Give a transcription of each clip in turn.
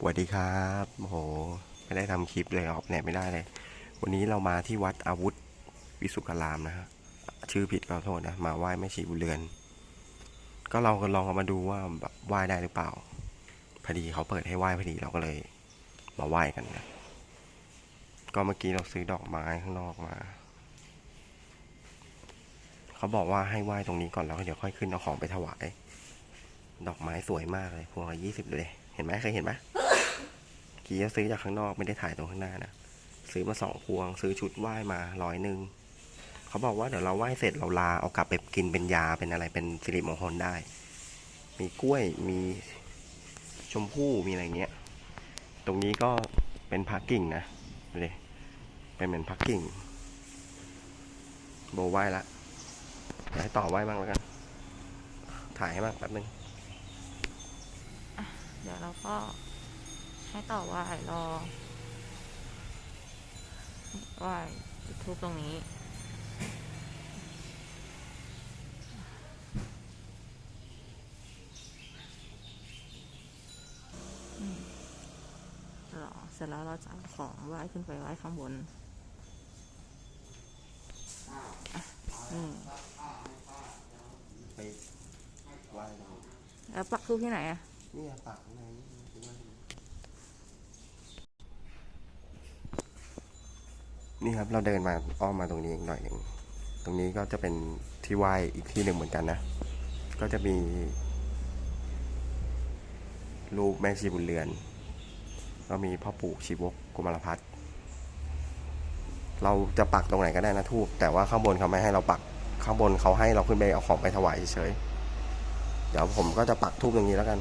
สวัสดีครับโห ไม่ได้ทำคลิปเลยออกเนี่ยไม่ได้เลย วันนี้เรามาที่วัดอาวุธวิสุกรามนะฮะ ชื่อผิดก็โทษนะ มาไหว้แม่ชีบุเรือน ก็เราก็ลองเอามาดูว่าแบบไหว้ได้หรือเปล่า พอดีเขาเปิดให้ไหว้พอดีเราก็เลย มาไหว้กันนะ ก็เมื่อกี้เราซื้อดอกไม้ข้างนอกมา เขาบอกว่าให้ไหว้ตรงนี้ก่อนแล้วเดี๋ยวค่อยขึ้นเอาของไปถวาย ดอกไม้สวยมากเลยพวงละยี่สิบเลย เห็นไหมเคยเห็นไหมกี้ซื้อจากข้างนอกไม่ได้ถ่ายตรงข้างหน้านะซื้อมาสองพวง ซื้อชุดไหว้มาร้อยหนึ่งเขาบอกว่าเดี๋ยวเราไหว้เสร็จเราลาเอากลับไปกินเป็นยาเป็นอะไรเป็นสิริมงคลได้ มีกล้วยมีชมพู่มีอะไรเงี้ย ตรงนี้ก็เป็นพักกิ่งนะดูดิเป็นเหมือนพักกิ่ง โบไหว้ละเดี๋ยวให้ต่อไหว้บ้างแล้วกัน ถ่ายให้บ้างแป๊บนึง ดี๋ยวเราก็ให้ต่อไหว่ายรอไหว่ายจุดทูปตรงนี้อืมรอ เสร็จแล้วเราจะเอาของไหว้ขึ้นไปไหว้ข้างบนอะอืมไปไหว้แล้วปักทูปที่ไหนอะ นี่ปากในนี่ครับเราเดินมาอ้อมมาตรงนี้อีกหน่อยหนึ่งตรงนี้ก็จะเป็นที่ไหว้อีกที่หนึ่งเหมือนกันนะ ก็จะมี รูปแม่ชีบุญเรือน ก็มีพ่อปู่ชีวกกุมารพัฒเราจะปักตรงไหนก็ได้นะทูบแต่ว่าข้างบนเขาไม่ให้เราปักข้างบนเขาให้เราขึ้นไปเอาของไปถวายเฉยเดี๋ยวผมก็จะปักทูบตรงนี้แล้วกัน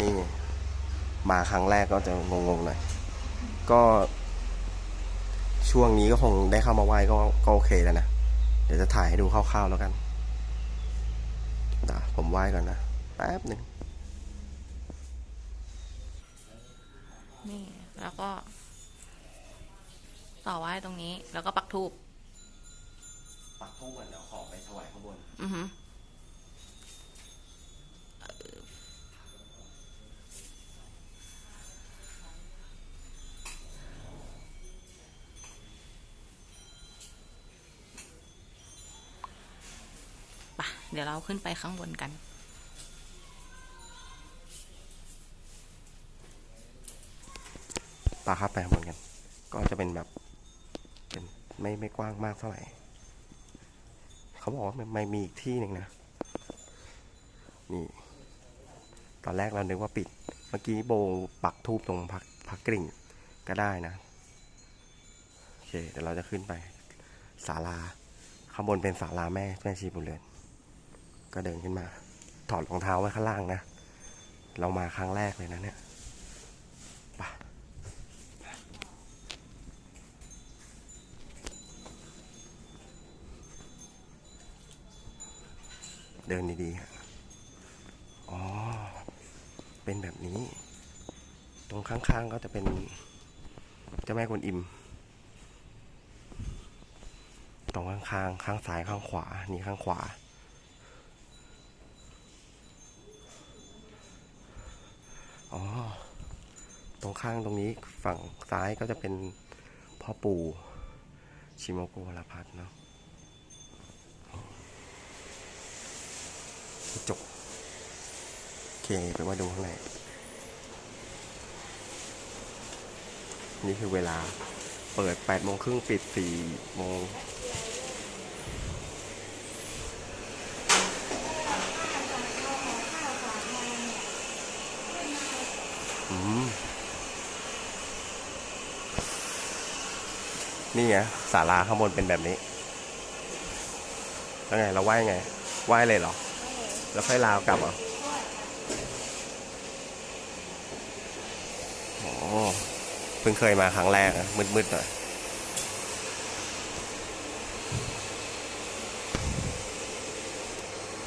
นี่มาครั้งแรกก็จะงงๆหน่อย ก็ช่วงนี้ก็คงได้เข้ามาไหว้ก็ก็โอเคแล้วนะ เดี๋ยวจะถ่ายให้ดูคร่าวๆแล้วกันเดี๋ยวผมไหว้ก่อนนะ แป๊บหนึ่งนี่แล้วก็ ต่อไหว้ตรงนี้ แล้วก็ปักทูบปักทูบก่อนเดี๋ยวขอไปถวายข้างบน อือหือ เดี๋ยวเราขึ้นไปข้างบนกันปาครับไปข้างบนกัน ก็จะเป็นแบบเป็นไม่ไม่กว้างมากเท่าไหร่เขาบอกว่ามันไม่มีอีกที่หนึ่งนะ นี่ ตอนแรกเรานึกว่าปิด เมื่อกี้โบปักทูบตรงพักพักกริ่งก็ได้นะ โอเค เดี๋ยวเราจะขึ้นไปศาลาข้างบนเป็นศาลาแม่แม่ชีบุญเรือน ก็เดินขึ้นมา ถอดรองเท้าไว้ข้างล่างนะ เรามาครั้งแรกเลยนะเนี่ยไปเดินดีๆฮะอ๋อ เป็นแบบนี้ ตรงข้างๆก็จะเป็นเจ้าแม่กวนอิมตรงข้างๆ ข้างซ้ายข้างขวา นี่ข้างขวา อ๋อ ตรงข้างตรงนี้ฝั่งซ้ายก็จะเป็นพ่อปู่ชิโมโกวรพัฒน์เนาะจกโอเคไปว่าดูข้างในนี่คือเวลาเปิด8โมงครึ่งปิด4โมง นี่ไงศาลาข้างบนเป็นแบบนี้ แล้วไง เราไหว้ไง ไหว้เลยเหรอ แล้วค่อยลาวกลับเหรอโอ้เพิ่งเคยมาครั้งแรกอะมืดๆหน่อย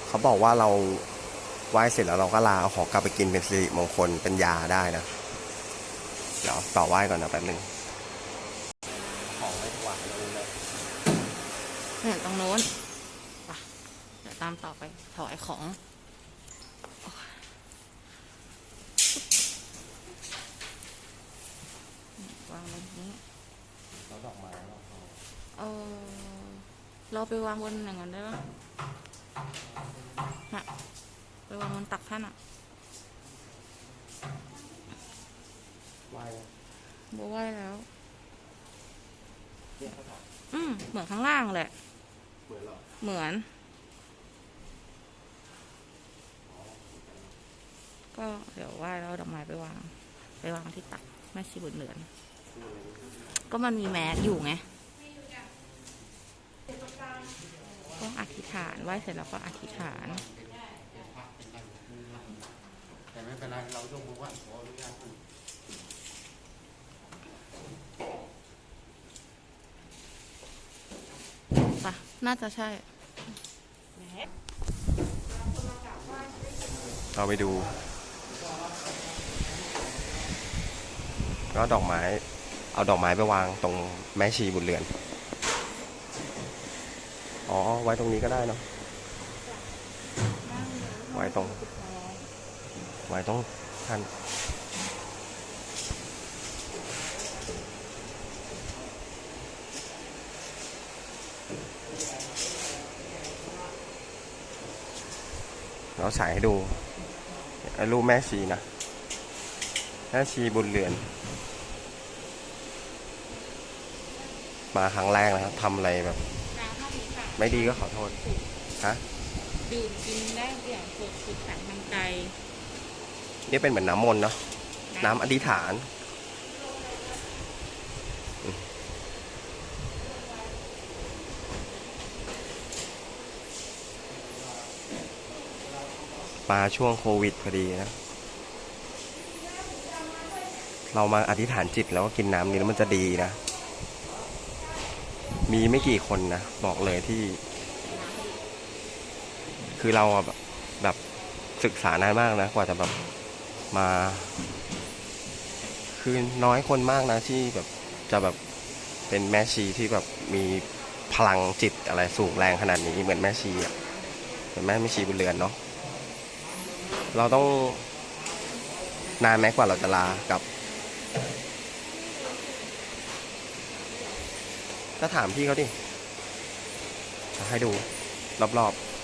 เขาบอกว่าเราไหว้เสร็จแล้วเราก็ลาเอาของกลับไปกินเป็นสิริมงคลเป็นยาได้นะ เดี๋ยวต่อไหว้ก่อนนะแป๊บหนึงของไม่ถวาย เนี่ยตรงโน้นปะเดี๋ยวตามต่อไปถอยของวางบนนี้เราดอกไม้เราเออเราไปวางบนอย่างนั้นได้ปะฮะไปวางบนตักท่านอะไหวบ่ไหวแล้ว อืมเหมือนข้างล่างแหละ เหมือนหรอเหมือน ก็เดี๋ยวไหว้แล้วเอาดอกไม้ไปวาง ไปวางที่ตักแม่ชีบุญเหลือน ก็มันมีแมสอยู่ไงก็อธิษฐานไหว้เสร็จแล้วก็อธิษฐานแต่ไม่เป็นไรเรายกมือไหว้ขออนุญาต น่าจะใช่ เราไปดู ก็ดอกไม้ เอาดอกไม้ไปวางตรงแม่ชีบุญเรือน อ๋อ ไว้ตรงนี้ก็ได้เนาะ ไว้ตรง ไว้ตรงท่าน เราใส่ให้ดูไอ้รูปแม่ชีนะแม่ชีบุญเรือน มาครั้งแรกนะครับทำอะไรแบบน้ำเท่านี้ค่ะไม่ดีก็ขอโทษฮะดื่มกินได้อย่างสดสุดสายทางใจนี่เป็นเหมือนน้ำมนต์เนาะน้ำอธิษฐาน มาช่วงโควิดพอดีนะ เรามาอธิษฐานจิตแล้วก็กินน้ำนี้แล้วมันจะดีนะ มีไม่กี่คนนะ บอกเลยที่ คือเราแบบแบบศึกษานานมากนะ กว่าจะแบบมา คือน้อยคนมากนะที่แบบจะแบบเป็นแม่ชีที่แบบมีพลังจิตอะไรสูงแรงขนาดนี้เหมือนแม่ชีอะเหมือนแม่แม่ชีบุญเรือนเนาะ เราต้องนานไหมกว่าเราจะลากับ ก็ถามพี่เขาดิให้ดูรอบๆ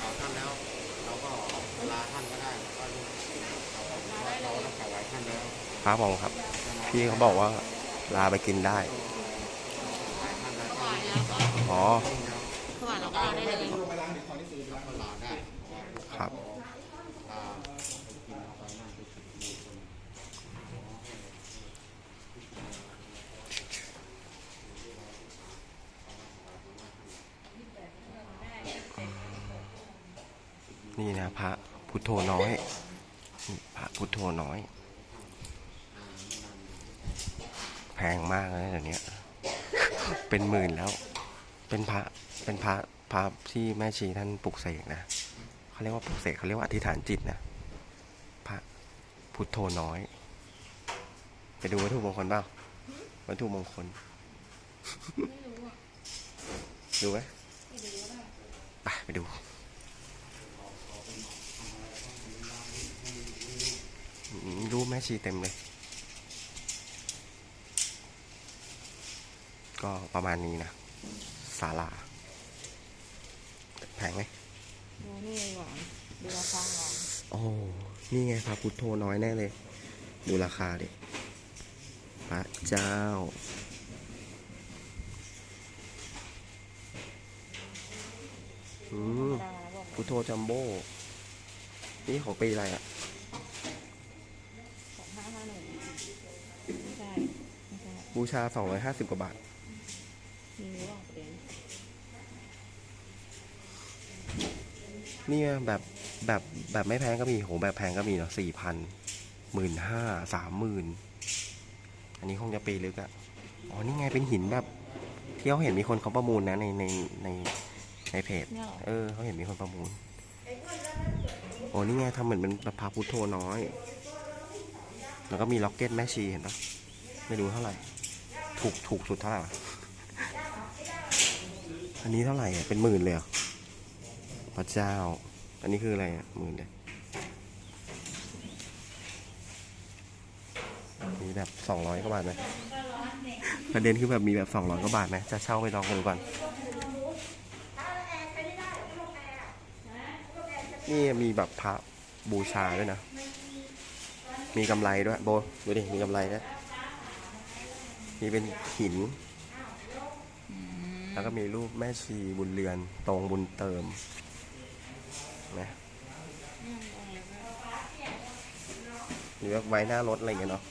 ข่าวท่านแล้ว เราก็ลาท่านก็ได้ก็รู้เราเราต้องถวายท่านแล้ว ค้าบอกครับ พี่เขาบอกว่าลาไปกินได้ อ๋อครับนี่นะพระพุทโธน้อย พระพุทโธน้อย แพงมากเลยเดี๋ยวนี้เป็นหมื่นแล้ว เป็นพระเป็นพระพระที่แม่ชีท่านปลุกเสกนะเขาเรียกว่าปลุกเสกเขาเรียกว่าอธิษฐานจิตนะพระพุทโธน้อย ไปดูวัตถุมงคลเปล่าวัตถุมงคลดูไหมไปไปดูรูปแม่ชีเต็มเลย ก็ประมาณนี้นะศาลาแพงไหมดูนี่ก่อนดูราคาก่อนโอ้นี่ไงพระพุทโธน้อยแน่เลย ดูราคาดิพระเจ้าอืมดาบอกพุทโธจัมโบ้นี่ของปีอะไรอะสองห้าห้าหนึ่งไม่ใช่ไม่ใช่บูชา250กว่าบาท มีหรือเปล่าประเด็น เนี่ยแบบแบบแบบไม่แพงก็มีโหแบบแพงก็มีเนาะสี่พันหมื่นห้าสามหมื่นอันนี้คงจะปีลึกอะอ๋อ นี่ไงเป็นหินแบบที่เขาเห็นมีคนเขาประมูลนะในในในในเพจเนี่ยเหรอเออเขาเห็นมีคนประมูล โอ้นี่ไงทำเหมือนเป็นแบบพาพุทโธน้อย แล้วก็มีล็อกเก็ตแม่ชีเห็นปะไม่รู้เท่าไหร่ ถูกถูกสุดเท่าไหร่วะอันนี้เท่าไหร่อะเป็นหมื่นเลยเหรอ พระเจ้า อันนี้คืออะไรอะหมื่นเลยมีแบบสองร้อยกว่าบาทไหมประเด็นคือแบบมีแบบสองร้อยกว่าบาทไหมจะเช่าไปลองกันดูก่อนนี่มีแบบพระบูชาด้วยนะ มีกำไรด้วย โบดูดิ มีกำไรด้วยมีเป็นหิน แล้วก็มีรูปแม่ชีบุญเรือน ตรงบุญเติม นะหรือว่าไว้หน้ารถอะไรอย่างเงี้ยเนาะ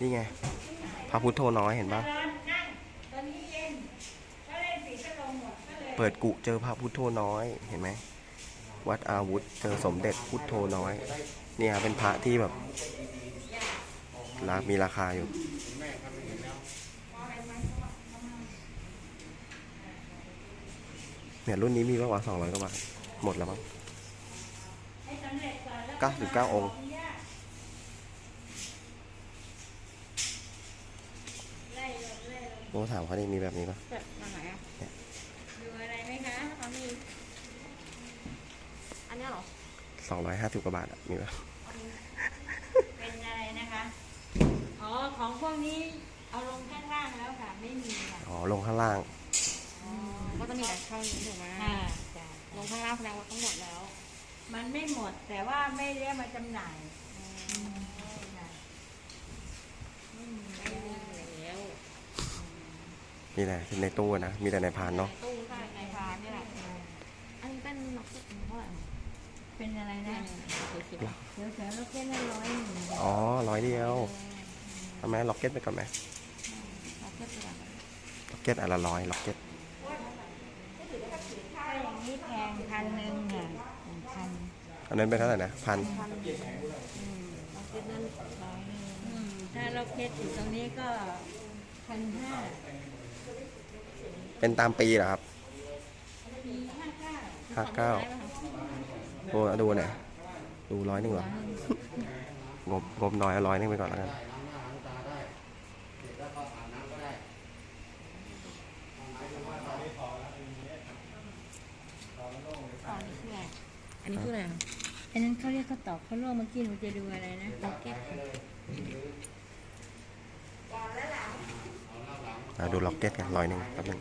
นี่ไงพระพุทโธน้อยเห็นปะเปิดกุเจอพระพุทโธน้อยเห็นไหมวัดอาวุธเจอสมเด็จพุทโธน้อย เนี่ยเป็นพระที่แบบรามีราคาอยู่ เนี่ยรุ่นนี้มีประมาณสองร้อยกว่าบาทหมดแล้วมั้งเก้าสิบเก้าองค์โบถามเขาดิมีแบบนี้ปะแบบมาไหนอะดูอะไรไหมคะเขามี อันเนี้ยเหรอสองร้อยห้าสิบกว่าบาทอะมีปะเป็นอะไรนะคะ อ๋อ ของพวกนี้เอาลงข้างล่างแล้วค่ะ ไม่มีค่ะอ๋อ ลงข้างล่าง ก็จะมีแต่ข้างนี้ถูกไหมค่ะจ้ะลงข้างล่างแสดงว่าทั้งหมดแล้ว มันไม่หมดแต่ว่าไม่เรียกมาจำหน่ายค่ะไม่มีแล้วมีแต่ในตู้อะนะ มีแต่ในพานเนาะ ตู้ใช่ในพานนี่แหละอันนี้เป็นล็อกเก็ตเท่าไหร่เป็นอะไรเนี่นะยเขียวเดี๋ยวเสือลูกเล่นละร้อยหนึ่งอ๋อร้อยเดียวทำไมล็อกเก็ตไปก่อนไหมๆล็อกเก็ตเป็นอะไรล็อกเก็ตอันละร้อยล็อกเก็ต ถ้าอย่างนี้แพงพันหนึ่งค่ะหนึ่งพัน อันนั้นเป็นเท่าไหร่นะพันพันล็อกเก็ตนั่นร้อยหนึ่งอืมถ้าเราเพชรอยู่ตรงนี้ก็พันห้าเป็นตามปีเหรอครับปีห้าเก้าห้าเก้าโอ้ดูหน่อยดูร้อยหนึ่งเหรองบงบน้อยเอาร้อยหนึงไปก่อนแล้วกันอันนี้คืออะไร อะอันนั้นเขาเรียกข้าวตอกข้าวลวกเมื่อกี้หนูจะดูอะไรนะล็อกเก็ตอะดูล็อกเก็ตกันร้อยหนึ่งแป๊บนึง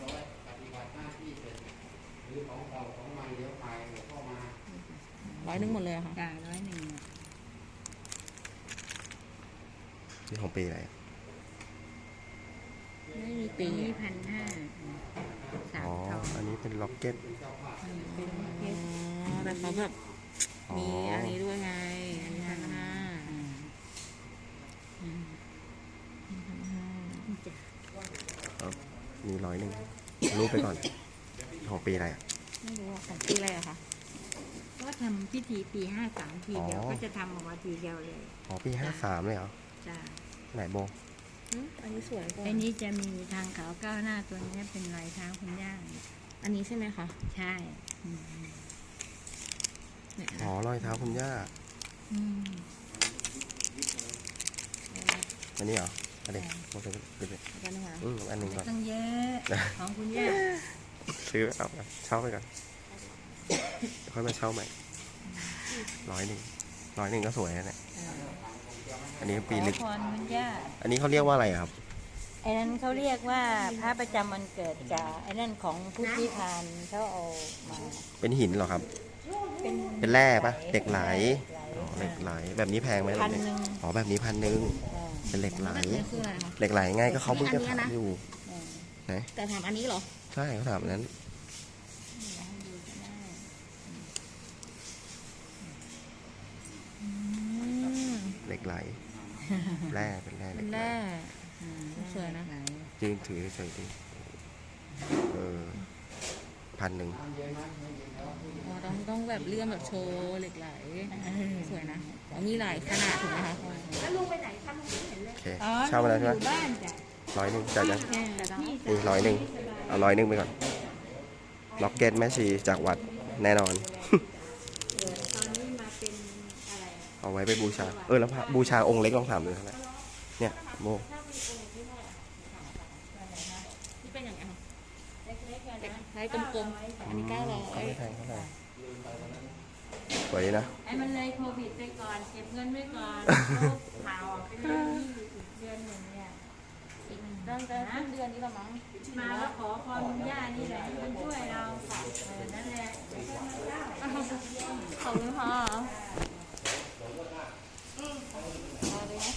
ร้อยหนึ่งหมดเลยอะค่ะ จ่ายร้อยหนึ่งอะนี่ของปีอะไรอะไม่มีปีปีนี้อะพันห้าสามอ๋อ ทองอันนี้เป็นล็อกเก็ต เป็นเพอ๋ชรอแต่เขาแบบอ๋อ มีอันนี้ด้วยไง อันนี้พันห้ามีร้อยหนึ่งรูปไปก่อน ของปีอะไรอะ ไม่รู้ว่าของปีอะไรอะคะก็ทำพิธีปีห้าสามทีเดียว อ๋อ ก็จะทำออกมาทีเดียวเลยอ๋อปีห้าสามเลยเหรอ จ้าไหนโบ อืมอันนี้สวยกว่าไอ้นี้จะมีทางขาวก้าวหน้าตัวนี้เป็นรอยเท้าคุณย่าอันนี้ใช่ไหมคะ ใช่อืม เนี่ยอ๋อรอยเท้าคุณย่าอืมอันนี้เหรออันนี้โบซื้อไปเลยแล้วกันนะคะอืมอันหนึ่งก่อนต้องเยอะของคุณย่าซื้อเอาไปเช่าไปก่อนเดี๋ยวค่อยมาเช่าใหม่ร้อยหนึ่งร้อยหนึ่งก็สวยนะเนี่ยอันนี้ปีขอลึกพรคุณย่า อันนี้เขาเรียกว่าอะไรอะครับ ไอ้นั้นเขาเรียกว่าพระประจำวันเกิดจ่าไอ้นั่นของผู้ที่พานเขาเอามาเป็นหินเหรอครับ เป็นเป็นแร่ปะเหล็กไหลอ๋อเหล็กไหลแบบนี้แพงไหมพันแบบหนี้นึ่งอ๋อแบบนี้พันหนึ่งอ่าเป็นเหล็กไหลอันนี้คืออะไรคะเหล็กไหลไงก็เขาเพิ่งจะอันนี้ถามนะอยู่อ่าไหนแต่ถามอันนี้เหรอใช่เขาถามอันนั้นให้ดูก็ได้อืมเหล็กไหลแร่เป็นแร่เหเป็ล็นกไหลแร่อ่าสวยนะยืนถือเฉยๆดิเออ พันหนึ่งอ๋อต้องต้องแบบเลื่อมแบบโชว์เหล็กไหลสวยนะอ๋อมีหลายขนาดถูกไหมคะโอเคอ๋อเช่ามาแล้วใช่ไหมอยู่บ้านจ้ะร้อยหนึ่งจ่ายยังอ่าพี่นี่ร้อยหนึ่งเอาร้อยหนึ่งไปก่อนล็อกเก็ตแม่ชีจากวัดแน่นอนตอนนี้มาเป็นอะไรเอาไว้ไปบูชา เออแล้วพระบูชาองค์เล็กลองถามดูเท่าไหร่อเนี่ยโบ ที่เป็นอย่างเงี้ย เล็กๆอะนะ ใช้กลมๆอันนี้เก้าร้อยไม่แพงเท่าไหร่สวยดีนะไอ้มันเลยโควิดไปก่อน เก็บเงินไว้ก่อนเขาข่าวออกไปเลยที่อีกเดือนหนึ่งเนี่ยอีกตั้งแต่ต้นเดือนนี้ละมั้ง มาแล้วขอพรคุณย่านี่แหละที่มันช่วยเราเออนั่นแหละเดี๋ยวก็มาได้ขอบคุณค่ะ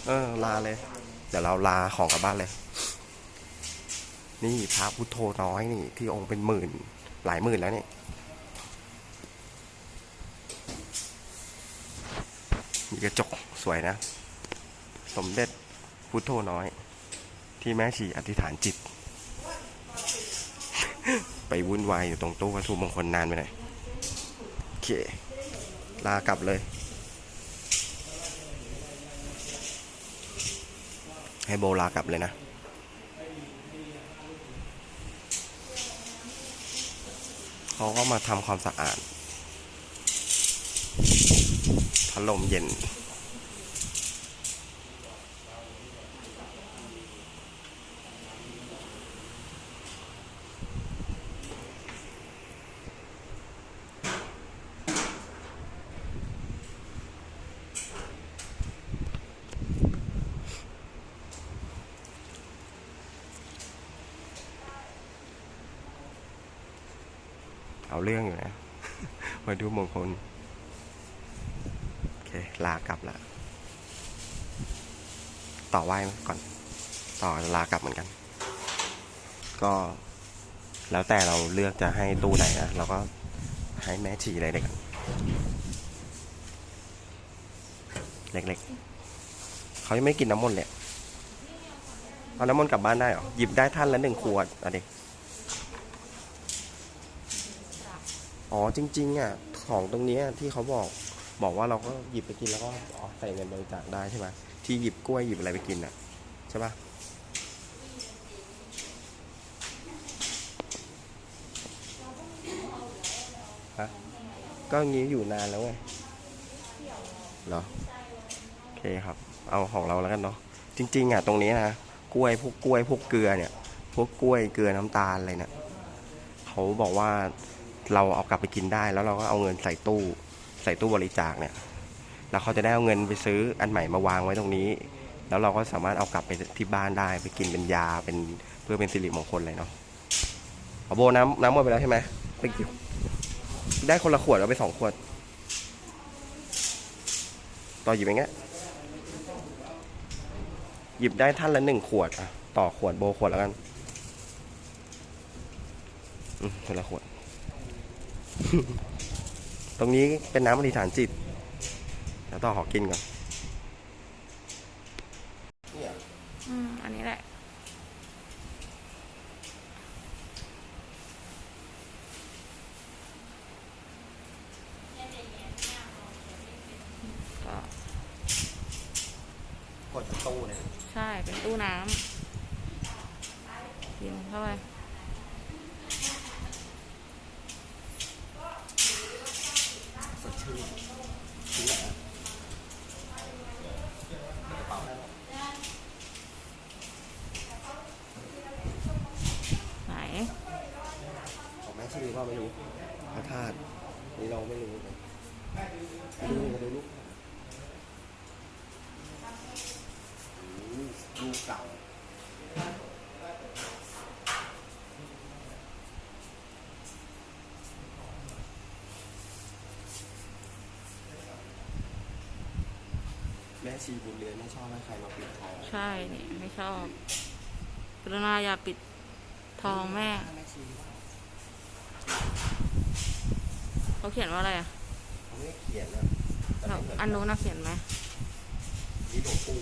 เออลาเลย เดี๋ยวเราลาของกลับบ้านเลย นี่พระพุทโธน้อยนี่ที่องค์เป็นหมื่น หลายหมื่นแล้วเนี่ยมีกระจกสวยนะ สมเด็จพุทโธน้อย ที่แม่ชีอธิษฐานจิต ไปวุ่นวายอยู่ตรงตู้วัตถุมงคลนานไปหน่อยโอเค ลากลับเลย ให้โบลากลับเลยนะ เขาก็มาทำความสะอาดพัดลมเย็น เอาเรื่องอยู่นะ มาดูมงคล โอเค ลากลับละต่อไหว้ก่อน ต่อลากลับเหมือนกัน ก็แล้วแต่เราเลื อกจะให้ตู้ไหนนะเราก็ให้แม่ชีอะไรเด็กเล็กๆเขายังไม่กินน้ำมนต์เลยเอาน้ำมนต์กลับบ้านได้เหรอ หยิบได้ท่านละหนึ่งขวดอะเด็กอ๋อจริง ๆ อะ ของตรงนี้ที่เขาบอกบอกว่าเราก็หยิบไปกินแล้วก็ใส่เงินบริจาคได้ใช่ไหมที่หยิบกล้วยหยิบอะไรไปกินอะ ใช่ปะ ก็งี้อยู่นานแล้วไงเหรอโอเคครับ เอาของเราแล้วกันเนาะจริง ๆอะตรงนี้นะกล้วยพวกกล้วยพวกเกลือเนี่ย พวกกล้วยเกลือน้ำตาลอะไรเนี่ยเขาบอกว่าเราเอากลับไปกินได้ แล้วเราก็เอาเงินใส่ตู้ ใส่ตู้บริจาคเนี่ยแล้วเขาจะได้เอาเงินไปซื้ออันใหม่มาวางไว้ตรงนี้ แล้วเราก็สามารถเอากลับไปที่บ้านได้ ไปกินเป็นยาเป็นเพื่อเป็นสิริมงคลเลยเนาะเอาโบน้ำน้ำหมดไปแล้วใช่ไหมไปกิน ได้คนละขวดเอาไปสองขวด ต่อหยิบอย่างเงี้ย หยิบได้ท่านละหนึ่งขวดอะต่อขวดโบขวดแล้วกันอืมคนละขวด ตรงนี้เป็นน้ำอธิษฐานจิตเดี๋ยวต่อขอกินก่อน อืม อันนี้แหละ ก็ กดตู้เนี่ย ใช่เป็นตู้น้ำ กินเข้าไป สดชื่นชิ้นไหนอะกระเป๋าได้ปะ ไหน ของแม่ชื่อว่าไม่รู้พระธาตุนี่เราไม่รู้เลยดูดูลูกอืมลูกเก่า แม่ชีบุญเรือนไม่ชอบให้ใครมาปิดทองใช่นี่ไม่ชอบกรุณาอย่าปิดทองแม่แม่ชีว่าเขาเขียนว่าอะไรอะเขาไม่ได้เขียนนะแต่แบบไม่เหมือนอันนู้นนะเขียนไหม นี่หลวงปู่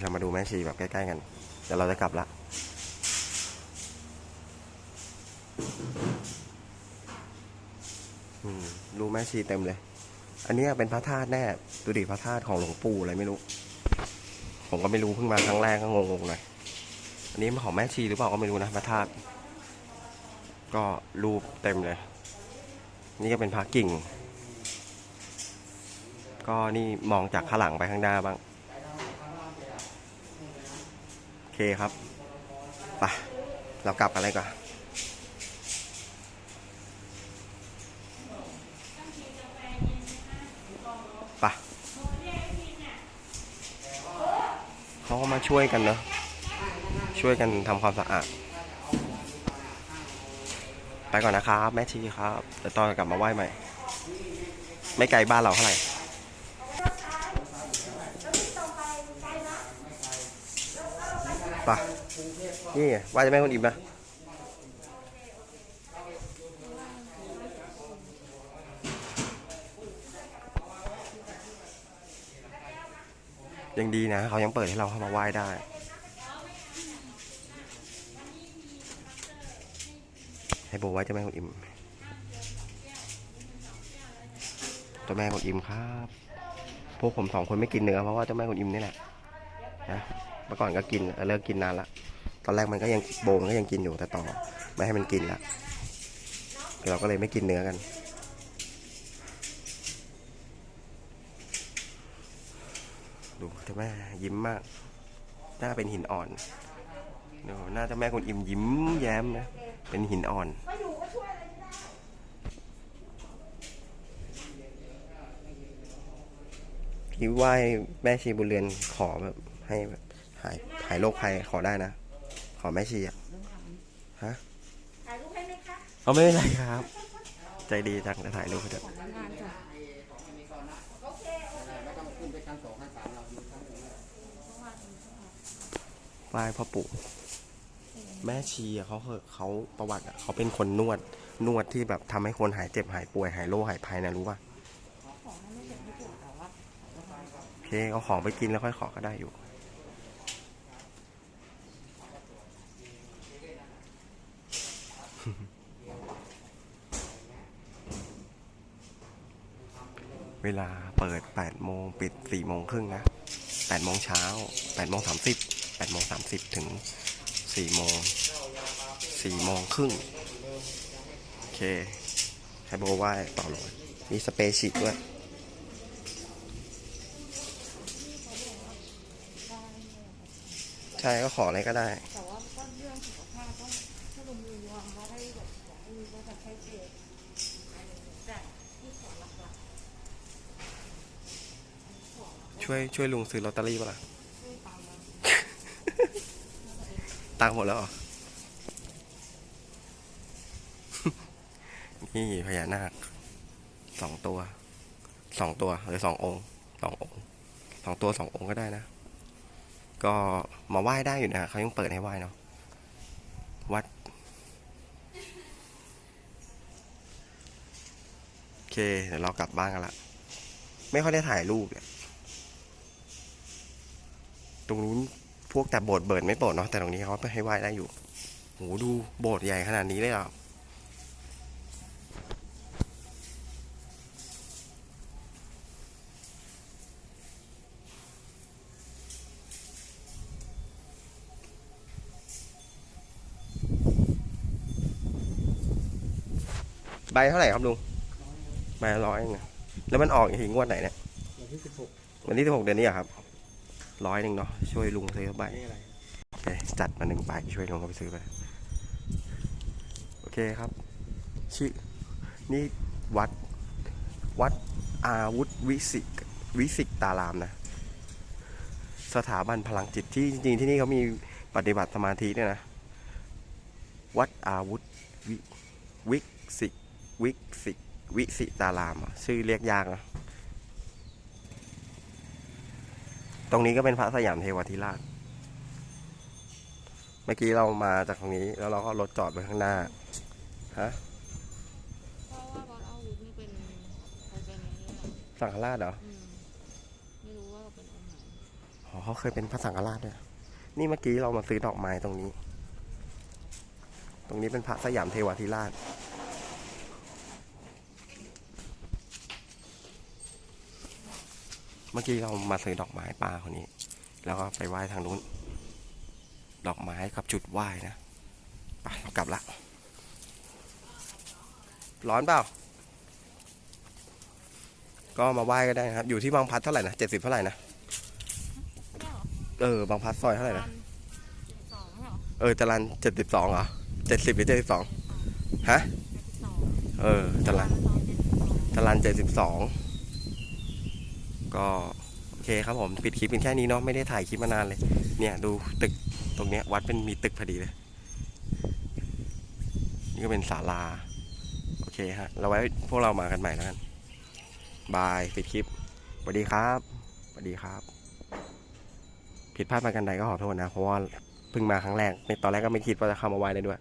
เรามาดูแม่ชีแบบใกล้ๆกันเดี๋ยวเราจะกลับละรูแม่ชีเต็มเลย อันนี้เป็นพระธาตุแน่ดูดิพระธาตุของหลวงปู่อะไรไม่รู้ ผมก็ไม่รู้เพิ่งมาครั้งแรกก็งงๆหน่อย อันนี้มันของแม่ชีหรือเปล่าก็ไม่รู้นะพระธาตุ ก็รูปเต็มเลย นี่ก็เป็นพระกิ่ง ก็นี่มองจากข้างหลังไปข้างหน้าบ้าง โอ เคครับไปเรากลับกันเลยก่อนไปเขาก็มาช่วยกันเนอะช่วยกันทำความสะอาด ไปก่อนนะครับ แม่ชีครับเดี๋ยวตอนกลับมาไหว้ใหม่ ไม่ไกลบ้านเราเท่าไหร่ นี่ไงว่าจะแม่คนอิ่มนะยังดีนะ เขายังเปิดให้เราเข้ามาไหว้ได้ ให้โบไหว้เจ้าแม่คนอิ่มเจ้าแม่คนอิ่มครับ พวกผมสองคนไม่กินเนื้อเพราะว่าเจ้าแม่คนอิ่มนี่แหละนะ เมื่อก่อนก็กินเออเลิกกินนานละ อนแรกมันก็ยังโบมันก็ยังกินอยู่แต่ต่อ ไม่ให้มันกินละเราก็เลยไม่กินเนื้อกัน ดูเจ้าแม่ยิ้มมากหน้าเป็นหินอ่อนดูหน้าเจ้าแม่คุณอิ่มยิ้มแย้มนะ เป็นหินอ่อนพี่ไหว้แม่ชีบุญเรือนขอแบบให้แบบหายหายโรคภัยขอได้นะ อแม่ชีอะฮะถ่ายรูปให้ไหมคะเอาไม่เป็นไรครับ ใจดีจังจะถ่ายรูปให้ด้วยไม่ต้องขึ้นไปชั้นสองชั้นสามเราอยู่ชั้นหนึ่งไหว้พ่อปู่แม่ชีอะเขาเคยเขาประวัติอะเขาเป็นคนนวดนวดที่แบบทำให้คนหายเจ็บหายป่วยหายโรคหายภัยนะรู้ป่ะโอเคเอาของไปกินแล้วค่อยขอก็ได้อยู่ เวลาเปิด 8 โมงปิด 4 โมงครึ่งนะ 8 โมงเช้า 8 โมง 30 8 โมง 30 ถึง 4 โมง 4 โมงครึ่ง โอเคให้โบไหว้ต่อเลยมีสเปรย์ฉีด้วยใช่ก็ขออะไรก็ได้ แต่ว่าก็เรื่องสุขภาพต้องถ้าลงมือวางเขาให้แบบอยากให้รู้ว่าจะใช้เจตแต่ที่ขอหลัก ช่วยช่วยลุงซื้อลอตเตอรี่ป่ะล่ะๆช่วยตามมาตังค์หมดแล้วเหรอ นี่พญานาคสองตัวสองตัวหรือสององค์สององค์สองตัวสององค์ก็ได้นะ ก็มาไหว้ได้อยู่นะเขายังเปิดให้ไหว้เนาะวัดโอเคเดี๋ยวเรากลับบ้านกันละไม่ค่อยได้ถ่ายรูปเนี่ย ตรงนู้นพวกแต่โบสถ์เบิดไม่โบสถ์เนาะแต่ตรงนี้เขาไปให้ไหว้ได้อยู่โหดูโบสถ์ใหญ่ขนาดนี้เลยเหรอใบเท่าไหร่ครับลุงใบละร้อยเองนะแล้วมันออกอีกทีงวดไหนเนี่ยวันที่สิบหกวันที่สิบหกเดือนนี้เหรอครับ ร้อยหนึ่งเนาะช่วยลุงซื้อใบนี่อะไรโอเคจัดมาหนึ่งใบช่วยลุงเขาไปซื้อไปโอเคครับชื่อนี่วัดวัดอาวุธวิสิกวิสิกตารามนะ สถาบันพลังจิตที่จริงๆที่นี่เขามีปฏิบัติสมาธิด้วยนะ วัดอาวุธวิวิสิกวิสิกวิสิตารามอะชื่อเรียกยากนะ ตรงนี้ก็เป็นพระสยามเทวทิราช เมื่อกี้เรามาจากตรงนี้ แล้วเราก็รถจอดไว้ข้างหน้า ฮะเพราะว่าวัดอาวุธนี่เป็นใครเป็นอะไรเนี่ยสังฆราชเหรอ อืมไม่รู้ว่าเป็นองค์ไหนอ๋อเขาเคยเป็นพระสังฆราชด้วยนี่เมื่อกี้เรามาซื้อดอกไม้ตรงนี้ ตรงนี้เป็นพระสยามเทวทิราช มื่อกี้เรามาซื้อดอกไม้ป้าคนนี้ แล้วก็ไปไหว้ทางนู้น ดอกไม้กับจุดไหว้นะไปเรากลับละร้อนเปล่า ก็มาไหว้ก็ได้นะครับ อยู่ที่บางพลัดเท่าไหร่นะเจ็ดสิบเท่าไหร่นะเนี่ยเหรอเออ บางพลัดซอยเท่าไหร่นะสองเหรอเออจรันเจ็ดสิบสองเหรอเจ็ดสิบหรือเจ็ดสิบสองฮะสองเออจรันจรันเจ็ดสิบสอง ก็โอเคครับผมปิดคลิปเป็นแค่นี้เนาะไม่ได้ถ่ายคลิปมานานเลย เนี่ยดูตึกตรงเนี้ยวัดเป็นมีตึกพอดีเลย นี่ก็เป็นศาลา โอเคฮะ เราไว้พวกเรามากันใหม่แล้วกันบายปิดคลิปสวัสดีครับสวัสดีครับ ผิดพลาดมากันใดก็ขอโทษนะ เพราะว่าเพิ่งมาครั้งแรกในตอนแรกก็ไม่คิดว่าจะเข้ามาไว้ได้ด้วย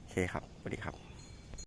โอเคครับสวัสดีครับ